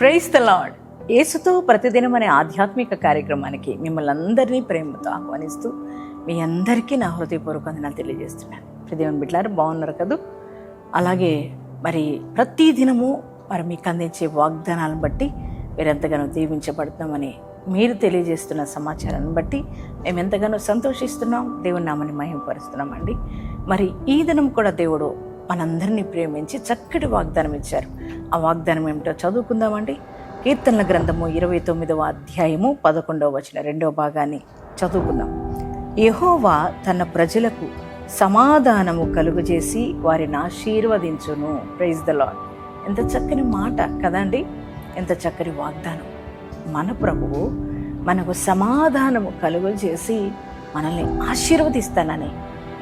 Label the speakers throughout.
Speaker 1: Price the lord యేసుతో ప్రతిదినం అనే ఆధ్యాత్మిక కార్యక్రమానికి మిమ్మల్ని అందరినీ ప్రేమతో ఆహ్వానిస్తూ మీ అందరికీ నా హృదయపూర్వక వందనాలు తెలియజేస్తున్నాను. ప్రదేవన్ బిడ్డారు బాగున్నారు కదూ? అలాగే మరి ప్రతి దినము మరి మీకు అందించే వాగ్దానాలను బట్టి మీరెంతగానో దీవించబడుతున్నామని మీరు తెలియజేస్తున్న సమాచారాన్ని బట్టి మేము ఎంతగానో సంతోషిస్తున్నాం. దేవుని నామని మహిమపరుస్తున్నామండి. మరి ఈ దినం కూడా దేవుడు మనందరినీ ప్రేమించి చక్కటి వాగ్దానం ఇచ్చారు. ఆ వాగ్దానం ఏమిటో చదువుకుందామండి. కీర్తనల గ్రంథము ఇరవై తొమ్మిదవ అధ్యాయము పదకొండవ వచ్చిన రెండవ భాగాన్ని చదువుకుందాం. యహోవా తన ప్రజలకు సమాధానము కలుగజేసి వారిని ఆశీర్వదించును. ప్రైజ్ ద లాడ్ ఎంత చక్కని మాట కదండి ఎంత చక్కని వాగ్దానం. మన ప్రభువు మనకు సమాధానము కలుగజేసి మనల్ని ఆశీర్వదిస్తానని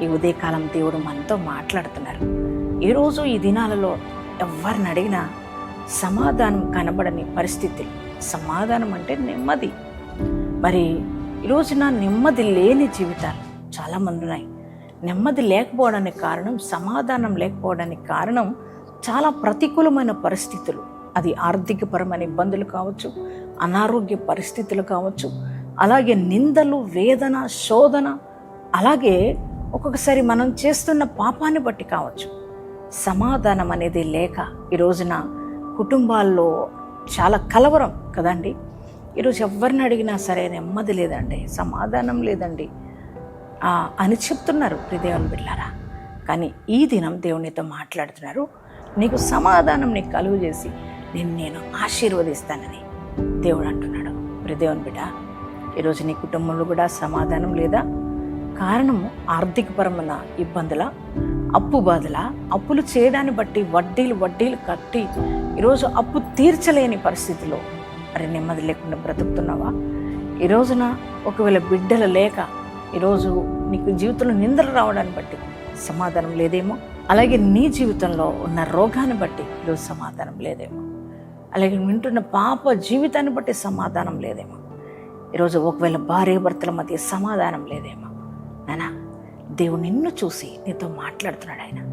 Speaker 1: ఈ ఉదయకాలం దేవుడు మనతో మాట్లాడుతున్నారు. ఈరోజు ఈ దినాలలో ఎవరిని అడిగినా సమాధానం కనబడని పరిస్థితులు సమాధానం అంటే నెమ్మది. మరి ఈ రోజున నెమ్మది లేని జీవితాలు చాలామంది ఉన్నాయి. నెమ్మది లేకపోవడానికి కారణం సమాధానం లేకపోవడానికి కారణం చాలా ప్రతికూలమైన పరిస్థితులు. అది ఆర్థికపరమైన ఇబ్బందులు కావచ్చు అనారోగ్య పరిస్థితులు కావచ్చు అలాగే నిందలు వేదన శోధన అలాగే ఒక్కొక్కసారి మనం చేస్తున్న పాపాన్ని బట్టి కావచ్చు. సమాధానం అనేది లేక ఈ రోజున కుటుంబాల్లో చాలా కలవరం కదండి. ఈరోజు ఎవరిని అడిగినా సరే నెమ్మది లేదండి సమాధానం లేదండి. అని చెప్తున్నారు ప్రిదేవుని బిడ్డారా కానీ ఈ దినం దేవునితో మాట్లాడుతున్నారు. నీకు సమాధానం నీకు కలుగు చేసి నేను నేను ఆశీర్వదిస్తానని దేవుడు అంటున్నాడు. ప్రిదేవుని బిడ్డ ఈరోజు నీ కుటుంబంలో కూడా సమాధానం లేదా? కారణము ఆర్థికపరమైన ఇబ్బందుల? అప్పు బాధల అప్పులు చేయడాన్ని బట్టి వడ్డీలు వడ్డీలు కట్టి ఈరోజు అప్పు తీర్చలేని పరిస్థితిలో మరి నెమ్మది లేకుండా బ్రతుకుతున్నావా? ఈ రోజున ఒకవేళ బిడ్డలు లేక ఈరోజు నీకు జీవితంలో నిందలు రావడాన్ని బట్టి సమాధానం లేదేమో? అలాగే నీ జీవితంలో ఉన్న రోగాన్ని బట్టి ఈరోజు సమాధానం లేదేమో? అలాగే వింటున్న పాప జీవితాన్ని బట్టి సమాధానం లేదేమో? ఈరోజు ఒకవేళ భార్య భర్తల మధ్య సమాధానం లేదేమో? నానా దేవుడు నిన్ను చూసి నీతో మాట్లాడుతున్నాడు ఆయన.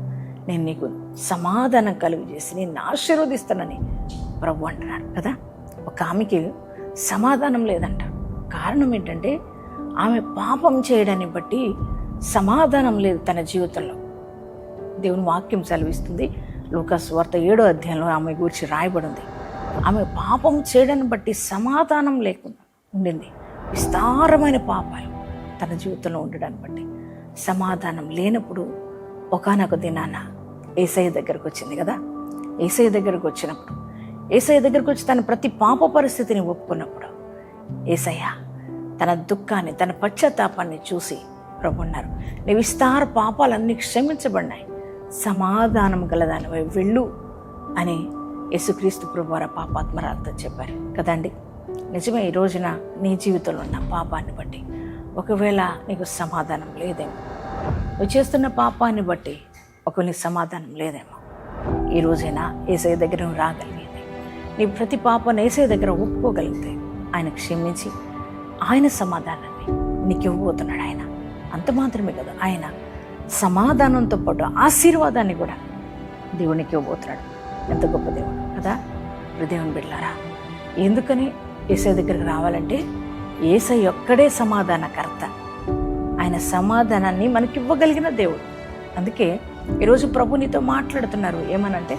Speaker 1: నేను నీకు సమాధానం కలుగు చేసి నిన్ను ఆశీర్వదిస్తానని ప్రభు అంటున్నాడు కదా. ఒక ఆమెకి సమాధానం లేదంట. కారణం ఏంటంటే ఆమె పాపం చేయడాన్ని బట్టి సమాధానం లేదు తన జీవితంలో. దేవుని వాక్యం సెలవిస్తుంది. లూకాస్ వార్త ఏడో అధ్యాయంలో ఆమె గురించి రాయబడింది. ఆమె పాపం చేయడాన్ని బట్టి సమాధానం లేకుండా ఉండింది. విస్తారమైన పాపాలు తన జీవితంలో ఉండడాన్ని బట్టి. సమాధానం లేనప్పుడు ఒకనొక దినాన ఏసయ్య దగ్గరకు వచ్చింది కదా? ఏసయ్య దగ్గరకు వచ్చినప్పుడు ఏసయ్య దగ్గరకు వచ్చి తన ప్రతి పాప పరిస్థితిని ఒప్పుకున్నప్పుడు ఏసయ్య తన దుఃఖాన్ని తన పశ్చాత్తాపాన్ని చూసి ప్రభున్నారు నీ విస్తార పాపాలన్నీ క్షమించబడినాయి. సమాధానం గలదానివై వెళ్ళు అని యేసుక్రీస్తు ప్రభు వారు పాపాత్మరాలతో చెప్పారు. కదండి? నిజమే ఈ రోజున నీ జీవితంలో ఉన్న పాపాన్ని బట్టి. ఒకవేళ నీకు సమాధానం లేదేమో. నువ్వు చేస్తున్న పాపాన్ని బట్టి ఒకవేళ నీకు సమాధానం లేదేమో. ఈ రోజైనా ఏసై దగ్గర నువ్వు రాగలిగేది. నీ ప్రతి పాపను ఏసై దగ్గర ఒప్పుకోగలిగితే ఆయన క్షమించి ఆయన సమాధానాన్ని నీకు ఇవ్వబోతున్నాడు ఆయన. అంత మాత్రమే కదా ఆయన సమాధానంతో పాటు ఆశీర్వాదాన్ని కూడా దేవునికి ఇవ్వబోతున్నాడు. ఎంత గొప్ప దేవుడు కదా. హృదయం బిడ్లారా ఎందుకని ఏసై దగ్గరికి రావాలంటే ఏసై ఒక్కడే సమాధానకర్త. ఆయన సమాధానాన్ని మనకి ఇవ్వగలిగిన దేవుడు. అందుకే ఈరోజు ప్రభు నీతో మాట్లాడుతున్నారు. ఏమనంటే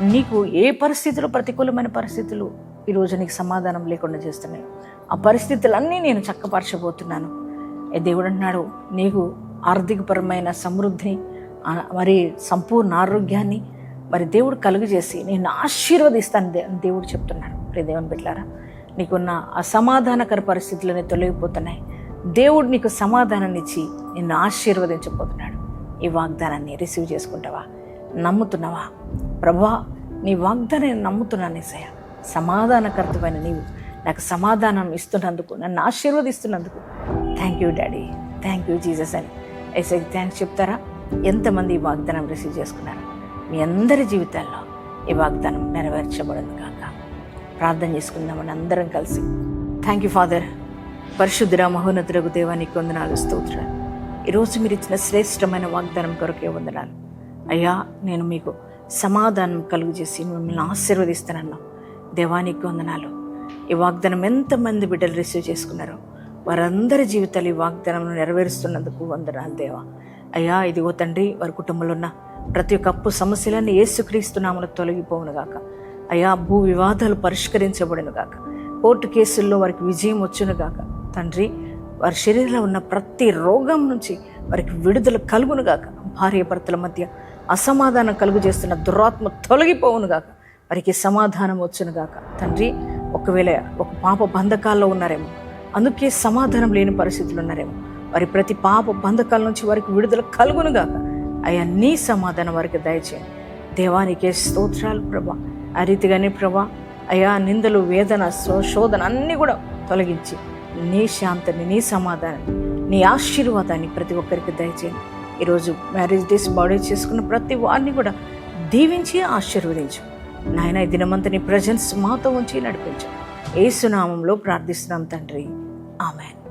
Speaker 1: నీకు ఏ పరిస్థితులు ప్రతికూలమైన పరిస్థితులు ఈరోజు నీకు సమాధానం లేకుండా చేస్తున్నాయి? ఆ పరిస్థితులన్నీ నేను చక్కపరచబోతున్నాను. ఏ దేవుడు అంటున్నాడు నీకు ఆర్థికపరమైన సమృద్ధిని మరి సంపూర్ణ ఆరోగ్యాన్ని మరి దేవుడు కలుగజేసి నేను ఆశీర్వదిస్తాను దేవుడు చెప్తున్నాడు. ప్రియ దేవుని బిడ్డారా నీకున్న అసమాధానకర పరిస్థితులని తొలగిపోతున్నాయి. దేవుడు నీకు సమాధానాన్నిచ్చి నిన్ను ఆశీర్వదించబోతున్నాడు. ఈ వాగ్దానాన్ని రిసీవ్ చేసుకుంటావా? నమ్ముతున్నావా? ప్రభా నీ వాగ్దానాన్ని నమ్ముతున్నాను సయ సమాధానకర్తమైన నీవు నాకు సమాధానం ఇస్తున్నందుకు నన్ను ఆశీర్వదిస్తున్నందుకు. Thank you daddy thank you Jesus అని ఏసైకి థ్యాంక్స్ చెప్తారా? ఎంతమంది ఈ వాగ్దానం రిసీవ్ చేసుకున్నారు? మీ అందరి జీవితాల్లో ఈ వాగ్దానం నెరవేర్చబడింది కాక ప్రార్థన చేసుకుందామని అందరం కలిసి. థ్యాంక్ యూ ఫాదర్ పరిశుద్ధుర మహోన్నతులకు దేవానికి వందనాలు స్తోత్రాలు. ఈరోజు మీరు ఇచ్చిన శ్రేష్టమైన వాగ్దానం కొరకే వందనాలు. అయ్యా నేను మీకు సమాధానం కలుగు చేసి మిమ్మల్ని ఆశీర్వదిస్తానన్నా. దేవానికి వందనాలు. ఈ వాగ్దానం ఎంతమంది బిడ్డలు రిసీవ్ చేసుకున్నారో వారందరి జీవితాలు ఈ వాగ్దానం నెరవేరుస్తున్నందుకు వందనాలు దేవా. అయ్యా ఇదిగో తండ్రి వారి కుటుంబంలో ఉన్న ప్రతి ఒక్క అప్పు సమస్యలన్నీ ఏసుక్రీస్తునాము తొలగిపోవును గాక. అయా భూ వివాదాలు పరిష్కరించబడిన గాక. కోర్టు కేసుల్లో వారికి విజయం వచ్చును గాక. తండ్రి వారి శరీరంలో ఉన్న ప్రతి రోగం నుంచి వారికి విడుదల కలుగును గాక. భార్య భర్తల మధ్య అసమాధానం కలుగు చేస్తున్న దురాత్మ తొలగిపోవును గాక. వారికి సమాధానం వచ్చును గాక. తండ్రి ఒకవేళ ఒక పాప బంధకాల్లో ఉన్నారేమో అందుకే సమాధానం లేని పరిస్థితులు ఉన్నారేమో వారి ప్రతి పాప బంధకాల నుంచి వారికి విడుదల కలుగును గాక. అయ్యా నీ సమాధానం వారికి దయచేయండి. దేవానికే స్తోత్రాలు ప్రభా. ఆ రీతిగానే ప్రభా అయా నిందలు వేదన శోధన అన్నీ కూడా తొలగించి నీ శాంతిని నీ సమాధానాన్ని నీ ఆశీర్వాదాన్ని ప్రతి ఒక్కరికి దయచేయండి. ఈరోజు మ్యారేజ్ డేస్ బాడీ చేసుకున్న ప్రతి వారిని కూడా దీవించి ఆశీర్వదించు. నాయన ఈ దినమంతా నీ ప్రజెన్స్ మాతో ఉంచి నడిపించు. ఏసునామంలో ప్రార్థిస్తున్నాం తండ్రి. ఆమెన్.